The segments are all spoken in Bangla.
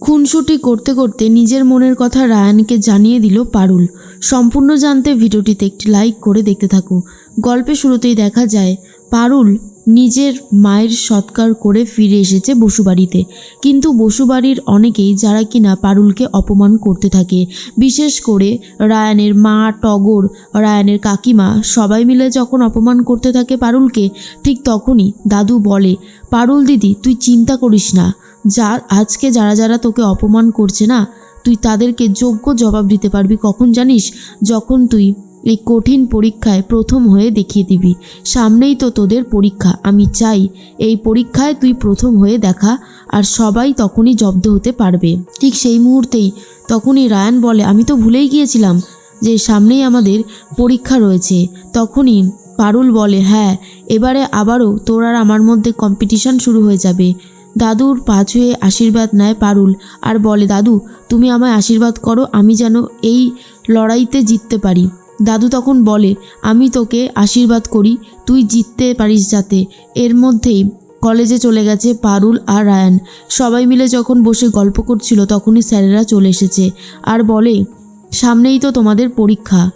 খুনসুটি করতে করতে নিজের মনের কথা রায়ানকে জানিয়ে দিল পারুল। সম্পূর্ণ জানতে ভিডিওটিতে একটি লাইক করে দেখতে থাকো। গল্পে শুরুতেই দেখা যায়, পারুল নিজের মায়ের সৎকার করে ফিরে এসেছে বসুবাড়িতে কিন্তু বসুবাড়ির অনেকেই যারা কিনা পারুলকে অপমান করতে থাকে, বিশেষ করে রায়ানের মা, টগর, রায়ানের কাকিমা, সবাই মিলে যখন অপমান করতে থাকে পারুলকে, ঠিক তখনই দাদু বলে, পারুল দিদি, তুই চিন্তা করিস না। যা আজকে যারা যারা তোকে অপমান করছে না, তুই তাদেরকে যোগ্য জবাব দিতে পারবি কখন জানিস? যখন তুই এই কঠিন পরীক্ষায় প্রথম হয়ে দেখিয়ে দিবি। সামনেই তো তোদের পরীক্ষা, আমি চাই এই পরীক্ষায় তুই প্রথম হয়ে দেখা আর সবাই তখনই জব্দ হতে পারবে। ঠিক সেই মুহূর্তেই তখনই রায়ান বলে, আমি তো ভুলেই গিয়েছিলাম যে সামনেই আমাদের পরীক্ষা রয়েছে। তখনই পারুল বলে হ্যাঁ এবারে আবারও তোর আর আমার মধ্যে কম্পিটিশন শুরু হয়ে যাবে। দাদুর পা ছুঁয়ে আশীর্বাদ নেয় পারুল আর বলে, দাদু, তুমি আমায় আশীর্বাদ করো, আমি যেন এই লড়াইতে জিততে পারি। দাদু তখন বলে, আমি তোকে আশীর্বাদ করি, তুই জিততে পারিস যাতে। এর মধ্যেই কলেজে চলে গেছে পারুল আর রায়ান। সবাই মিলে যখন বসে গল্প করছিল, তখনই স্যারেরা চলে এসেছে আর বলে, সামনেই তো তোমাদের পরীক্ষা।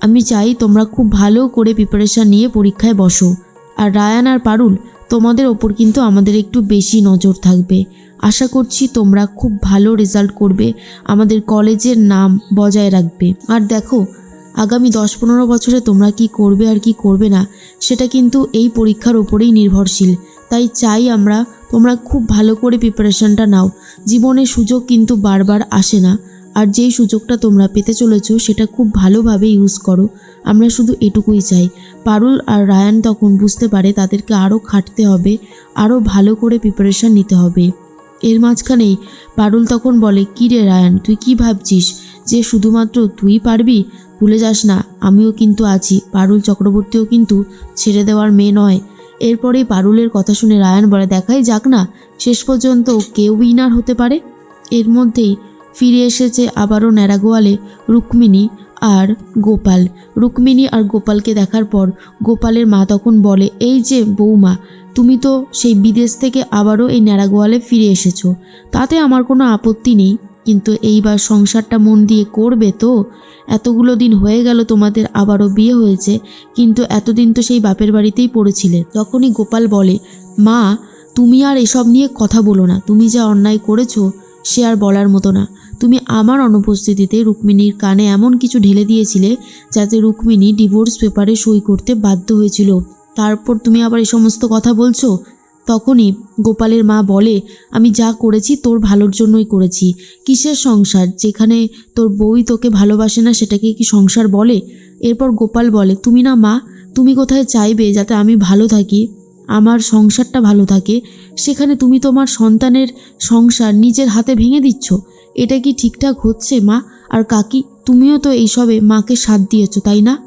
আমি চাই তোমরা খুব ভালো করে প্রিপারেশান নিয়ে পরীক্ষায় বসো। আর রায়ান আর পারুল তোমাদের ওপর কিন্তু আমাদের একটু বেশি নজর থাকবে। আশা করছি তোমরা খুব ভালো রেজাল্ট করবে, আমাদের কলেজের নাম বজায় রাখবে। আর দেখো, আগামী দশ পনেরো বছরে তোমরা কি করবে আর কি করবে না, সেটা কিন্তু এই পরীক্ষার ওপরেই নির্ভরশীল। তাই চাই আমরা তোমরা খুব ভালো করে প্রিপারেশনটা নাও। জীবনে সুযোগ কিন্তু বারবার আসে না, আর যেই সুযোগটা তোমরা পেতে চলেছো, সেটা খুব ভালোভাবে ইউজ করো। আমরা শুধু এটুকুই চাই। পারুল আর রায়ান তখন বুঝতে পারে তাদেরকে আরও খাটতে হবে আরও ভালো করে প্রিপারেশন নিতে হবে। এর মাঝখানেই পারুল তখন বলে, কী রে রায়ান, তুই কি ভাবছিস? যে শুধুমাত্র তুই পারবি? ভুলে যাস না, আমিও কিন্তু আছি, পারুল চক্রবর্তীও কিন্তু ছেড়ে দেওয়ার মেয়ে নয়। এরপরেই পারুলের কথা শুনে রায়ান বলে, দেখাই যাক না, শেষ পর্যন্ত কেউ উইনার হতে পারে? এর মধ্যেই ফিরে এসেছে আবারও ন্যাড়াগোয়ালে রুক্মিণী আর গোপাল। রুক্মিণী আর গোপালকে দেখার পর গোপালের মা তখন বলে, এই যে বৌমা, তুমি তো সেই বিদেশ থেকে আবারও এই ন্যাড়াগোয়ালে ফিরে এসেছ। তাতে আমার কোনো আপত্তি নেই। কিন্তু এইবার সংসারটা মন দিয়ে করবে তো? এতগুলো দিন হয়ে গেল তোমাদের আবারও বিয়ে হয়েছে। কিন্তু এতদিন তো সেই বাপের বাড়িতেই পড়েছিলে। তখনই গোপাল বলে, মা, তুমি আর এসব নিয়ে কথা বলো না। তুমি যা অন্যায় করেছ সে আর বলার মতো না। তুমি আমার অনুপস্থিতিতে রুক্মিণীর কানে এমন কিছু ঢেলে দিয়েছিলে যাতে রুক্মিণী ডিভোর্স পেপারে সই করতে বাধ্য হয়েছিল। তারপর তুমি আবার এই সমস্ত কথা বলছো? তখনই গোপালের মা বলে, আমি যা করেছি তোর ভালোর জন্যই করেছি। কিসের সংসার? যেখানে তোর বউই তোকে ভালোবাসে না, সেটাকে কি সংসার বলে? এরপর গোপাল বলে, তুমি না মা, তুমি কোথায় চাইবে যাতে আমি ভালো থাকি? আমার সংসারটা ভালো থাকে। সেখানে তুমি তোমার সন্তানের সংসার নিজের হাতে ভেঙে দিচ্ছ। এটা কি ঠিকঠাক হচ্ছে, মা? আর কাকি, তুমিও তো এইসবে মাকে সাথ দিয়েছ, তাই না?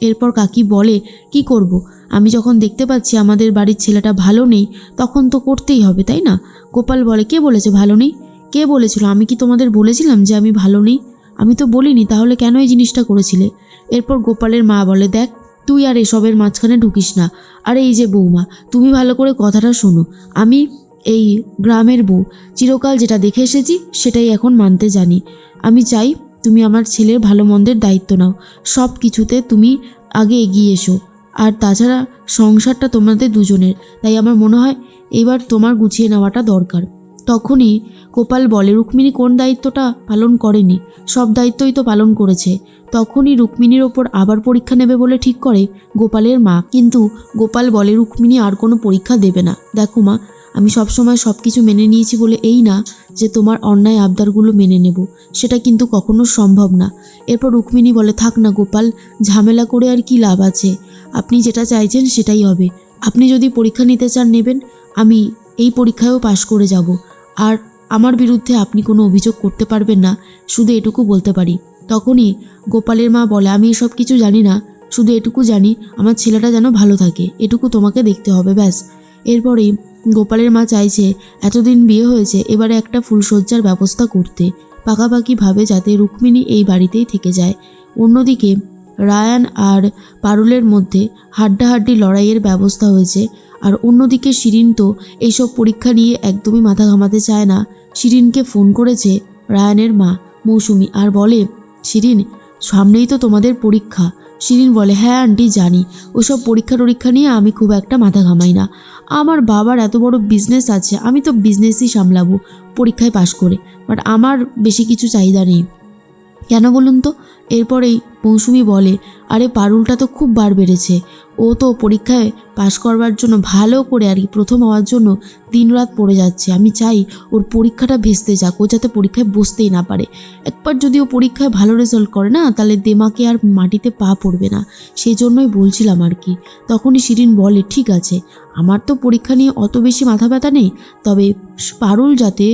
এরপর কাকি বলে, কি করব। আমি যখন দেখতে পাচ্ছি আমাদের বাড়ির ছেলেটা ভালো নেই, তখন তো করতেই হবে, তাই না? গোপাল বলে, কে বলেছে ভালো নেই? কে বলেছিল? আমি কি তোমাদের বলেছিলাম যে আমি ভালো নেই? আমি তো বলিনি, তাহলে কেন এই জিনিসটা করেছিলে? এরপর গোপালের মা বলে, দেখ, তুই আর এসবের মাঝখানে ঢুকিস না। আর এই যে বৌমা, তুমি ভালো করে কথাটা শোনো। আমি এই গ্রামের বউ। চিরকাল যেটা দেখে এসেছি, সেটাই এখন মানতে জানি। আমি চাই তুমি আমার ছেলের ভালো মন্দের দায়িত্ব নাও। সব কিছুতে তুমি আগে এগিয়ে এসো। আর তাছাড়া সংসারটা তোমাদের দুজনের। তাই আমার মনে হয় এবার তোমার গুছিয়ে নেওয়াটা দরকার। তখনই গোপাল বলে, রুক্মিণী কোন দায়িত্বটা পালন করেনি? সব দায়িত্বই তো পালন করেছে। তখনই রুক্মিণীর ওপর আবার পরীক্ষা নেবে বলে ঠিক করে গোপালের মা। কিন্তু গোপাল বলে, রুক্মিণী আর কোনো পরীক্ষা দেবে না। দেখো মা আমি সবসময় সব কিছু মেনে নিয়েছি বলে এই না যে তোমার অন্যায় আবদারগুলো মেনে নেব। সেটা কিন্তু কখনো সম্ভব না। এরপর রুক্মিণী বলে, থাক না গোপাল, ঝামেলা করে আর কি লাভ আছে? আপনি যেটা চাইছেন সেটাই হবে। আপনি যদি পরীক্ষা নিতে চান নেবেন, আমি এই পরীক্ষায়ও পাশ করে যাব। আর আমার বিরুদ্ধে আপনি কোনো অভিযোগ করতে পারবেন না, শুধু এটুকু বলতে পারি। তখনই গোপালের মা বলে, আমি এসব কিছু জানি না, শুধু এটুকু জানি, আমার ছেলেটা যেন ভালো থাকে। এটুকু তোমাকে দেখতে হবে, ব্যাস। এরপরেই গোপালের মা চাইছে, এতদিন বিয়ে হয়েছে, এবারে একটা ফুলশয্যার ব্যবস্থা করতে। পাকাপাকিভাবে যাতে রুক্মিণী এই বাড়িতেই থেকে যায়। অন্যদিকে রায়ান আর পারুলের মধ্যে হাড্ডাহাড্ডি লড়াইয়ের ব্যবস্থা হয়েছে। আর অন্যদিকে শিরিন তো এইসব পরীক্ষা নিয়ে একদমই মাথা ঘামাতে চায় না। শিরিনকে ফোন করেছে রায়ানের মা, মৌসুমি। আর বলে, শিরিন, সামনেই তো তোমাদের পরীক্ষা। শিরিন বলে হ্যাঁ আন্টি, জানি। ওসব পরীক্ষা টরীক্ষা নিয়ে আমি খুব একটা মাথা ঘামাই না। আমার বাবার এত বড় বিজনেস আছে, আমি তো বিজনেসই সামলাবো পরীক্ষায় পাশ করে। বাট আমার বেশি কিছু চাহিদা নেই। কেন বলুন তো? এরপরেই মৌসুমি বলে, আরে, পারুলটা তো খুব বার বেড়েছে। ও তো পরীক্ষায় পাশ করবার জন্য ভালো করে আর কি প্রথম হওয়ার জন্য দিনরাত পড়ে যাচ্ছে। আমি চাই ওর পরীক্ষাটা ভেস্তে যাক, ও যাতে পরীক্ষায় বসতেই না পারে। একবার যদি ও পরীক্ষায় ভালো রেজাল্ট করে না, তাহলে দেমাকে আর মাটিতে পা পড়বে না। সেই জন্যই বলছিলাম আর কি। তখনই শিরিন বলে, ঠিক আছে, আমার তো পরীক্ষা নিয়ে অত বেশি মাথা ব্যথা নেই, তবে পারুল যাতে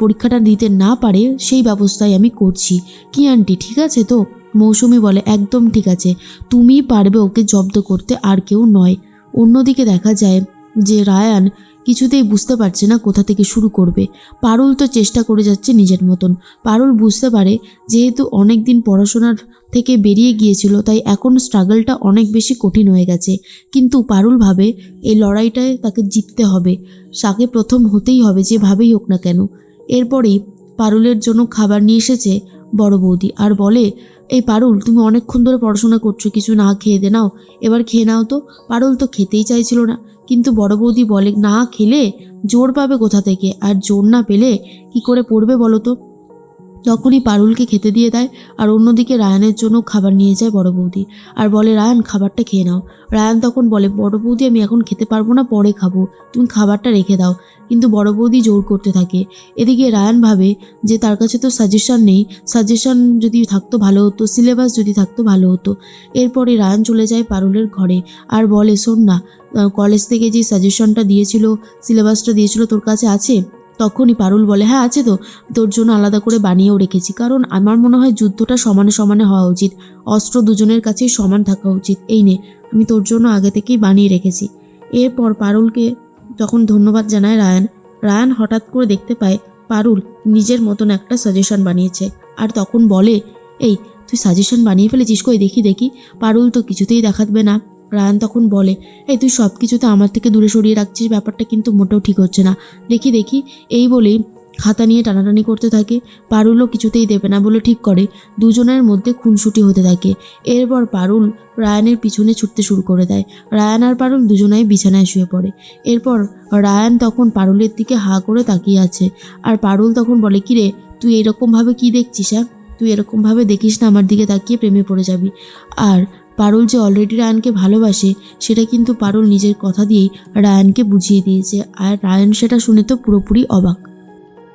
পরীক্ষাটা দিতে না পারে, সেই ব্যবস্থাই আমি করছি। কি আন্টি, ঠিক আছে তো? মৌসুমি বলে, একদম ঠিক আছে, তুমিই পারবে ওকে জব্দ করতে, আর কেউ নয়। অন্যদিকে দেখা যায় যে রায়ান কিছুতেই বুঝতে পারছে না কোথা থেকে শুরু করবে। পারুল তো চেষ্টা করে যাচ্ছে নিজের মতন। পারুল বুঝতে পারে, যেহেতু অনেক দিন পড়াশোনার থেকে বেরিয়ে গিয়েছিল, তাই এখন স্ট্রাগলটা অনেক বেশি কঠিন হয়ে গেছে। কিন্তু পারুল ভাবে, এই লড়াইটায় তাকে জিততে হবে। তাকে প্রথম হতেই হবে, যেভাবেই হোক না কেন। এরপরেই পারুলের জন্য খাবার নিয়ে এসেছে বড় বৌদি, আর বলে এই পারুল, তুমি অনেকক্ষণ ধরে পড়াশোনা করছ, কিছু না খেয়ে দে, নাও। এবার খেয়ে নাও তো। পারুল তো খেতেই চাইছিল না। কিন্তু বড় বৌদি বলে, না খেলে জোর পাবে কোথা থেকে? আর জোর না পেলে কি করে পড়বে বলো তো? তখনই পারুলকে খেতে দিয়ে দেয় আর অন্যদিকে রায়ানের জন্য খাবার নিয়ে যায় বড় বৌদি। আর বলে, রায়ান, খাবারটা খেয়ে নাও। রায়ান তখন বলে, বড় বৌদি, আমি এখন খেতে পারব না, পরে খাব। তুমি খাবারটা রেখে দাও। কিন্তু বড় বৌদি জোর করতে থাকে। এদিকে রায়ান ভাবে যে, তার কাছে তো সাজেশন নেই। সাজেশন যদি থাকতো ভালো হতো সিলেবাস যদি থাকতো ভালো হতো। এরপরে রায়ান চলে যায় পারুলের ঘরে আর বলে, শোন না কলেজ থেকে যে সাজেশনটা দিয়েছিল সিলেবাসটা দিয়েছিল, তোর কাছে আছে? তখনই পারুল বলে হ্যাঁ আছে তো। তোর জন্য আলাদা করে বানিয়েও রেখেছি। কারণ আমার মনে হয় যুদ্ধটা সমানে সমানে হওয়া উচিত। অস্ত্র দুজনের কাছেই সমান থাকা উচিত। এই নে, আমি তোর জন্য আগে থেকেই বানিয়ে রেখেছি। এরপর পারুলকে যখন ধন্যবাদ জানায় রায়ান। রায়ান হঠাৎ করে দেখতে পায় পারুল নিজের মতন একটা সাজেশন বানিয়েছে আর তখন বলে, এই, তুই সাজেশন বানিয়ে ফেলেছিস কই? দেখি দেখি। পারুল তো কিছুতেই দেখাবে না। রায়ান তখন বলে, এই তুই সব কিছুতে আমার থেকে দূরে সরিয়ে রাখছিস, ব্যাপারটা কিন্তু মোটেও ঠিক হচ্ছে না। দেখি দেখি। এই বলেই খাতা নিয়ে টানাটানি করতে থাকে। পারুলও কিছুতেই দেবে না বলে ঠিক করে। দুজনের মধ্যে খুনসুটি হতে থাকে। এরপর পারুল রায়ানের পিছনে ছুটতে শুরু করে দেয়। রায়ান আর পারুল দুজনাই বিছানায় শুয়ে পড়ে। এরপর রায়ান তখন পারুলের দিকে হা করে তাকিয়ে আছে। আর পারুল তখন বলে, কিরে, তুই এরকমভাবে কি দেখছিস হ্যাঁ তুই এরকমভাবে দেখিস না, আমার দিকে তাকিয়ে প্রেমে পড়ে যাবি। আর পারুল যে অলরেডি রায়ানকে ভালোবাসে, সেটা কিন্তু পারুল নিজের কথা দিয়েই রায়ানকে বুঝিয়ে দিয়েছে। আর রায়ান সেটা শুনে তো পুরোপুরি অবাক।